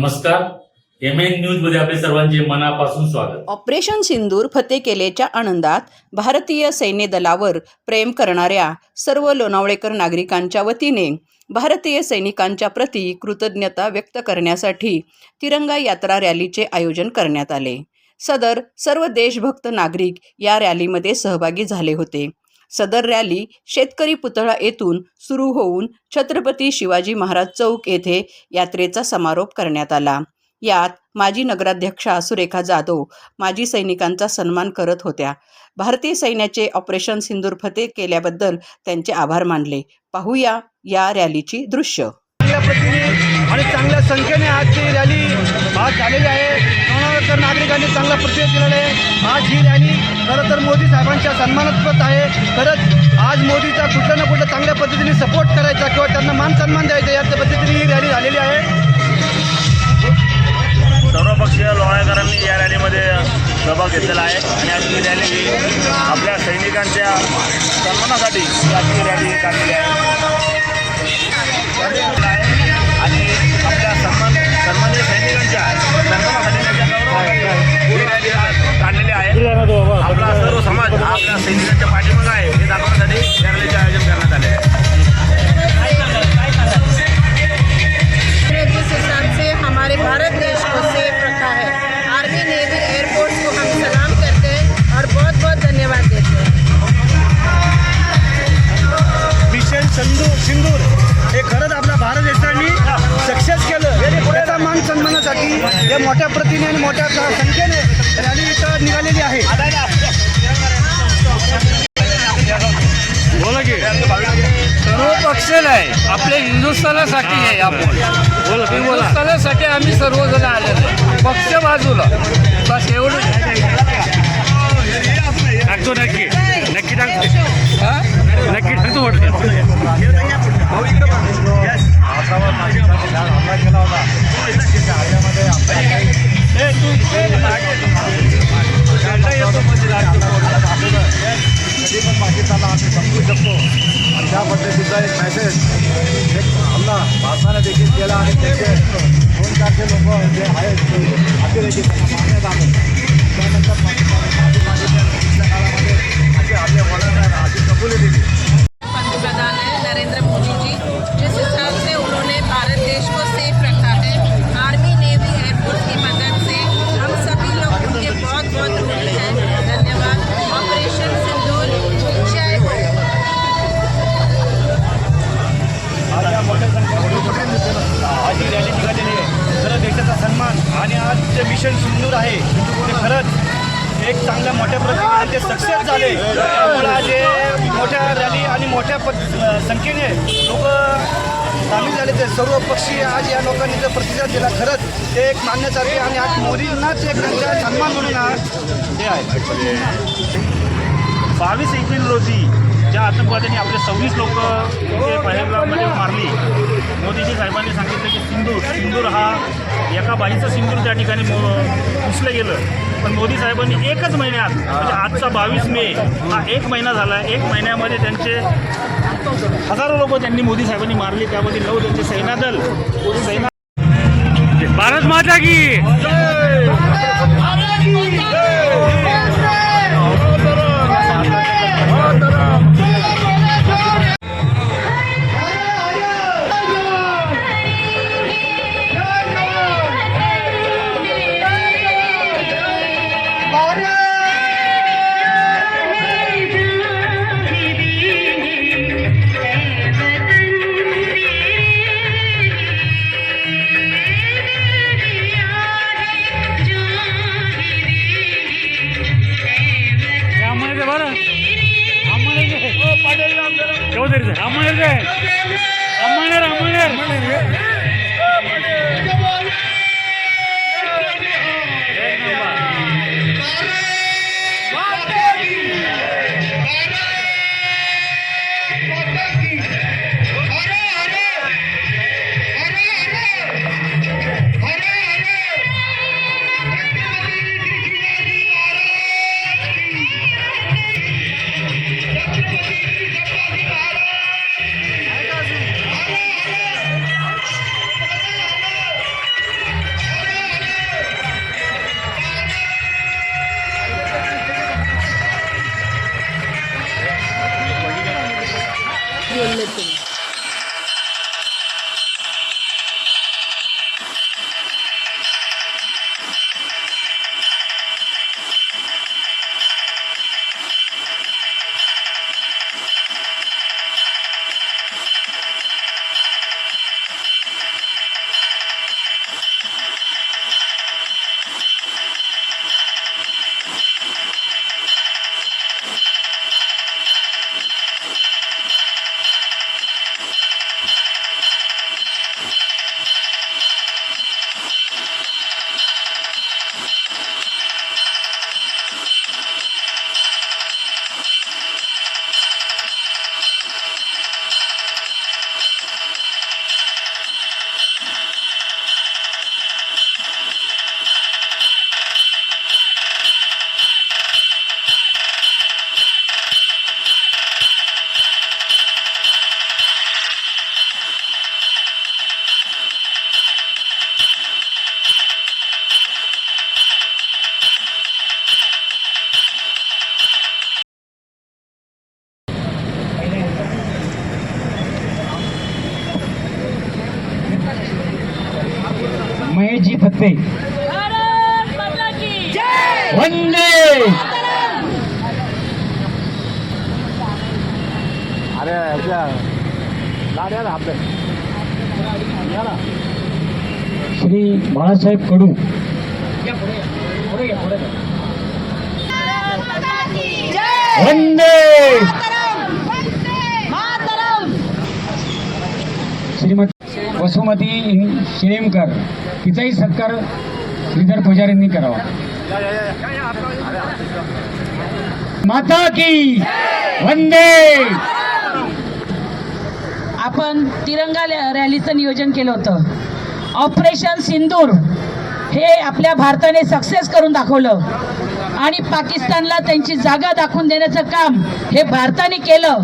नमस्कार. M N न्यूजमध्ये आपले सर्वांचे मनापासून स्वागत. ऑपरेशन सिंदूर फते केलेच्या आनंदात भारतीय सैन्य दलावर प्रेम करणाऱ्या सर्व लोणावळेकर नागरिकांच्या वतीने भारतीय सैनिकांच्या प्रती कृतज्ञता व्यक्त करण्यासाठी तिरंगा यात्रा रॅलीचे आयोजन करण्यात आले. सदर सर्व देशभक्त नागरिक या रॅलीमध्ये सहभागी झाले होते. सदर रॅली शेतकरी पुतळा येथून सुरू होऊन छत्रपती शिवाजी महाराज चौक येथे यात्रेचा समारोप करण्यात आला. यात माजी नगराध्यक्षा सुरेखा जाधव माजी सैनिकांचा सन्मान करत होत्या. भारतीय सैन्याचे ऑपरेशन सिंदूर फते केल्याबद्दल त्यांचे आभार मानले. पाहूया या रॅलीची दृश्य. आणि चांगल्या संख्येने आजची रॅली आज झालेली आहे. तर नागरिकांनी चांगला प्रतिसाद दिलेला आहे. आज ही रॅली खरं तर मोदी साहेबांच्या सन्मानास्पद आहे. खरंच आज मोदीचा कुठं ना कुठं चांगल्या पद्धतीने सपोर्ट करायचा किंवा त्यांना मान सन्मान द्यायचा याच्या पद्धतीने ही रॅली झालेली आहे. सर्वपक्षीय लोणाळकरांनी या रॅलीमध्ये सहभाग घेतलेला आहे. आणि आज ही रॅली आपल्या सैनिकांच्या सन्मानासाठी ही रॅली काढलेली आहे. आणि आपल्या सन्मान सन्मानित मोठ्या प्रतीने आणि मोठ्या संख्येने रॅली इथं निघालेली आहे. बोला की. सर्व पक्ष नाही आपल्या हिंदुस्थानासाठी आहे आपण हिंदुस्थानासाठी आम्ही सर्वजण आलेलो आहे. पक्ष बाजूला. बस एवढं. टाकतो नक्की. नक्की टाकतो. हा? नक्की टाकतो कधी त्या एक मेसेज एक हल्ला भारताने देखील केला आणि त्याचे दोन चारशे लोक जे आहेत ते अतिरेकी त्यांना मारण्यात आलं त्यानंतर मिशन सिंदूर आहे. ते खरंच एक चांगल्या मोठ्या प्रकारे ते सक्सेस झाले. त्यामुळे आज हे मोठ्या रॅली आणि मोठ्या प संख्येने लोक सामील झाले. ते सर्व पक्षी आज या लोकांनी जर प्रतिसाद दिला. खरंच ते एक मान्यसारखे आणि आज मोदींनाच एक त्यांचा सन्मान म्हणून हे आहे. बावीस एप्रिल रोजी ज्या आतंकवाद्यांनी आपले सव्वीस लोक जे मारली मोदीजी साहेबांनी सांगितलं की सिंदूर सिंदूर हा एका बाईचं सिंदूर त्या ठिकाणी पुसलं गेलं. पण मोदी साहेबांनी एकच महिन्यात म्हणजे आजचा बावीस मे हा एक महिना झाला. एक महिन्यामध्ये त्यांचे हजारो लोक त्यांनी मोदी साहेबांनी मारली. त्यामध्ये नऊ त्यांचे सेनादल सेना भारत माता की! அம்மனர்கள் அம்மனர் அம்மனர் फत्ते वंदे अरे श्री बाळासाहेब कडू वंदे वसुमती शिरेमकर तिचाही सत्कार श्रीधर पुजारींनी करावा. माता की वंदे! आपण तिरंगा रॅलीचं नियोजन केलं होतं. ऑपरेशन सिंदूर हे आपल्या भारताने सक्सेस करून दाखवलं. आणि पाकिस्तानला त्यांची जागा दाखवून देण्याचं काम हे भारताने केलं.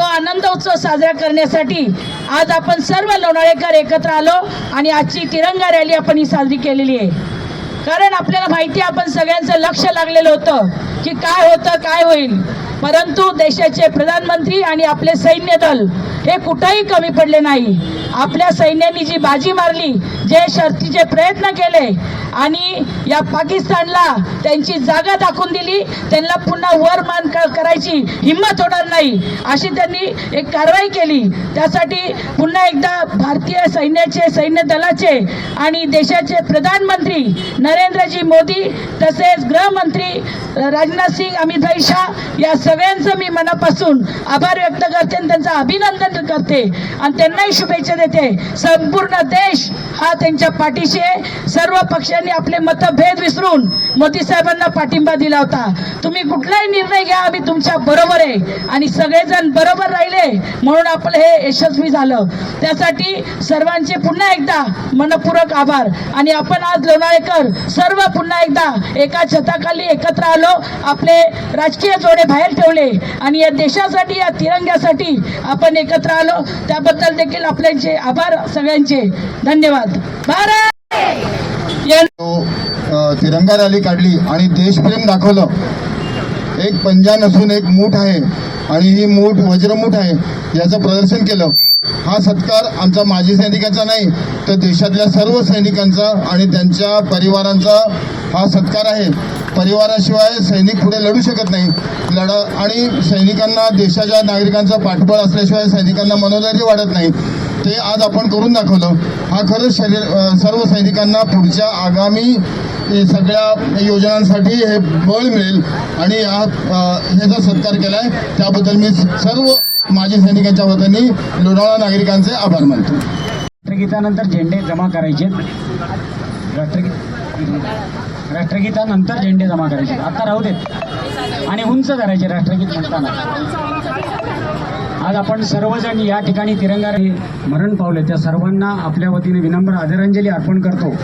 तो आनंद उत्सव साजरा करण्यासाठी आज आपण सर्व लोणाळेकर एकत्र आलो आणि आजची तिरंगा रॅली आपण ही साजरी केलेली आहे. कारण आपल्याला माहिती आहे, आपण सगळ्यांचं लक्ष लागलेलं होतं की काय होतं काय होईल. परंतु देशाचे प्रधानमंत्री आणि आपले सैन्य दल हे कुठंही कमी पडले नाही. आपल्या सैन्याने जी बाजी मारली जे शर्तीचे प्रयत्न केले आणि या पाकिस्तानला त्यांची जागा दाखवून दिली त्यांना पुन्हा वर मान करायची हिंमत होणार नाही अशी त्यांनी एक कारवाई केली. त्यासाठी पुन्हा एकदा भारतीय सैन्याचे सैन्य दलाचे आणि देशाचे प्रधानमंत्री नरेंद्रजी मोदी तसेच गृहमंत्री राजनाथ सिंग अमितभाई शाह या सगळ्यांचं मी मनापासून आभार व्यक्त करते आणि त्यांचं अभिनंदन करते. आणि त्यांनाही शुभेच्छा देते. संपूर्ण देश हा त्यांच्या पाठीशी आहे. सर्व पक्षांनी आपले मतभेद विसरून मोदी साहेबांना पाठिंबा दिला होता. तुम्ही कुठलाही निर्णय घ्या आम्ही तुमच्या बरोबर आहे. आणि सगळेजण बरोबर राहिले म्हणून आपलं हे यशस्वी झालं. त्यासाठी सर्वांचे पुन्हा एकदा मनपूरक आभार. आणि आपण आज लोणाळेकर सर्व पुन्हा एकदा एका छताखाली एकत्र आलो. आपले राजकीय जोडे बाहेर ठेवले. आणि या देशासाठी या तिरंग्यासाठी आपण एकत्र आलो. त्याबद्दल देखील आपल्याचे आभार सगळ्यांचे. धन्यवाद. भारत! तिरंगा रॅली काढली आणि देशप्रेम दाखवलं. एक पंजा नसून एक मूठ आहे आणि ही मूठ वज्रमूठ आहे याचं प्रदर्शन केलं. हा सत्कार आमचा माजी सैनिकांचा नाही तर देशातल्या सर्व सैनिकांचा आणि त्यांच्या परिवारांचा हा सत्कार आहे. परिवाराशिवाय सैनिक पुढे लढू शकत नाही. लढ आणि सैनिकांना देशाच्या नागरिकांचा पाठबळ असल्याशिवाय सैनिकांना मनोधैर्य वाढत नाही. ते आज आपण करून दाखवलं हा खरंच शरीर सर्व सैनिकांना पुढच्या आगामी सगळ्या योजनांसाठी हे बळ मिळेल. आणि हा ह्याचा सत्कार केला आहे त्याबद्दल मी सर्व माजी सैनिकांच्या वतीने लोणावळा नागरिकांचे आभार मानतो. राष्ट्रगीतानंतर झेंडे जमा करायचे. राष्ट्रगीत राष्ट्रगीतानंतर झेंडे जमा करायचे. आता राहू देत. आणि उंच करायचे राष्ट्रगीत म्हणताना. आज आपण सर्वजण या ठिकाणी तिरंगा मरण पावले. त्या सर्वांना आपल्या वतीने विनम्र आदरांजली अर्पण करतो.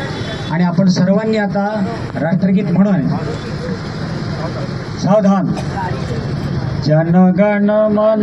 आणि आपण सर्वांनी आता राष्ट्रगीत म्हणून सावधान. जनगण मन